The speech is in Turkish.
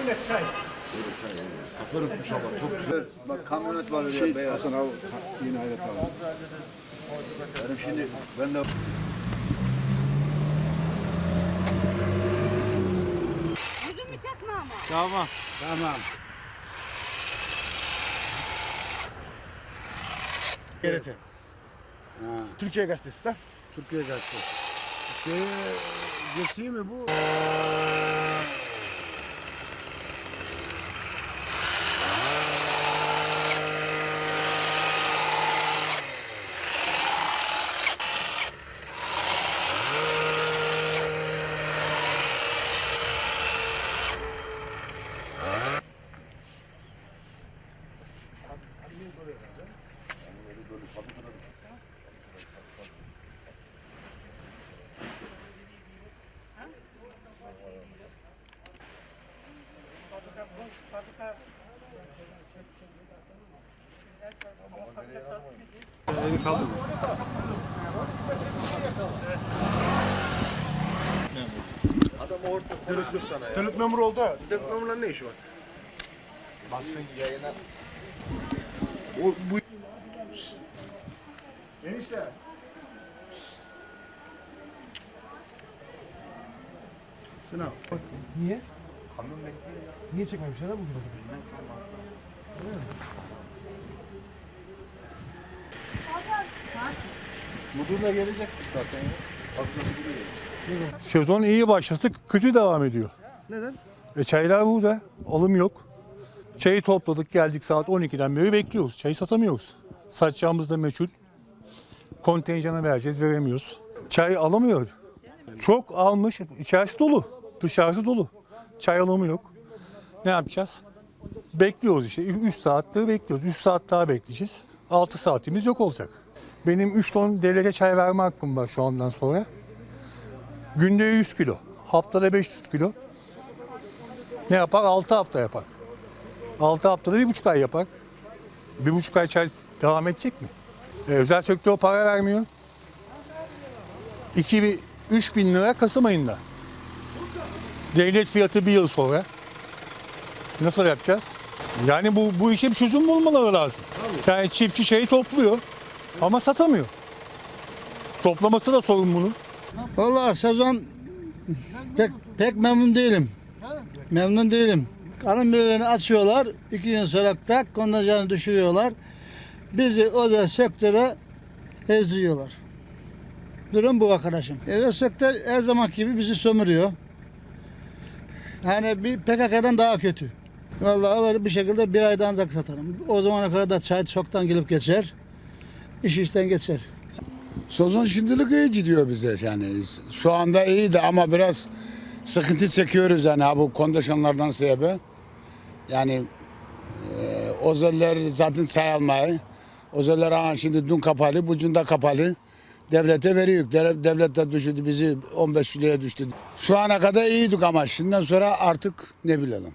Evet. Kafanı kuşama çok güzel. Bak kamyonet var öyle beyaz. Hasan abi yine hayret abi. Benim şimdi ben de Yüzümü çekme ama. Tamam. tamam. Ha, Türkiye Gazetesi de. Türkiye gazetesi. Şey, geçeyim mi bu? Adam orta konuştur sana ya. Devlet memuru oldu ha. Devlet memurların ne işi var? Basın yayına. O, bu... Enişte. Sen al. Bak, niye? Kamyon bekliyor ya. Niye çekmemişler ha bugün? Müdür de gelecek zaten ya. Sezon iyi başladı, kötü devam ediyor. Neden? E çaylar burada, alım yok. Çayı topladık, geldik saat 12'den beri bekliyoruz. Çayı satamıyoruz. Satacağımız da meçhul. Kontenjanı vereceğiz, veremiyoruz. Çay alamıyor. Çok almış, içerisi dolu, dışarısı dolu. Çay alımı yok. Ne yapacağız? Bekliyoruz işte. 3 saattir bekliyoruz. 3 saat daha bekleyeceğiz. 6 saatimiz yok olacak. Benim 3 ton devlete çay verme hakkım var şu andan sonra. Günde 100 kilo. Haftada 500 kilo. Ne yapar? 6 hafta yapar. 6 haftada 1,5 ay yapar. 1,5 ay çay devam edecek mi? Ee, özel sektör para vermiyor. 2000, 3000 lira Kasım ayında. Devlet fiyatı bir yıl sonra. Nasıl yapacağız? Yani bu, bu işe bir çözüm bulmaları lazım. Yani çiftçi şeyi topluyor ama satamıyor. Toplaması da sorun bunun. Vallahi sezon pek pek memnun değilim. Memnun değilim. Karın birilerini açıyorlar. iki gün sonra tak kontenjanı düşürüyorlar. Bizi o da sektöre ezdiriyorlar. Durum bu arkadaşım. Evet sektör her zaman gibi bizi sömürüyor. Yani bir PKK'dan daha kötü. Vallahi böyle bir şekilde bir ayda ancak satarım. O zamana kadar da çay çoktan gelip geçer. İş işten geçer. Sezon şimdilik iyi gidiyor bize yani. Şu anda iyiydi ama biraz sıkıntı çekiyoruz yani bu kondisyonlardan sebep. Yani e, ozeller zaten çay almayı. Ozeller aha şimdi dün kapalı, bugün de kapalı. Devlete veriyor. Dev- Devlet de düşürdü bizi 15 liraya düştü. Şu ana kadar iyiydik ama şimdiden sonra artık ne bilelim.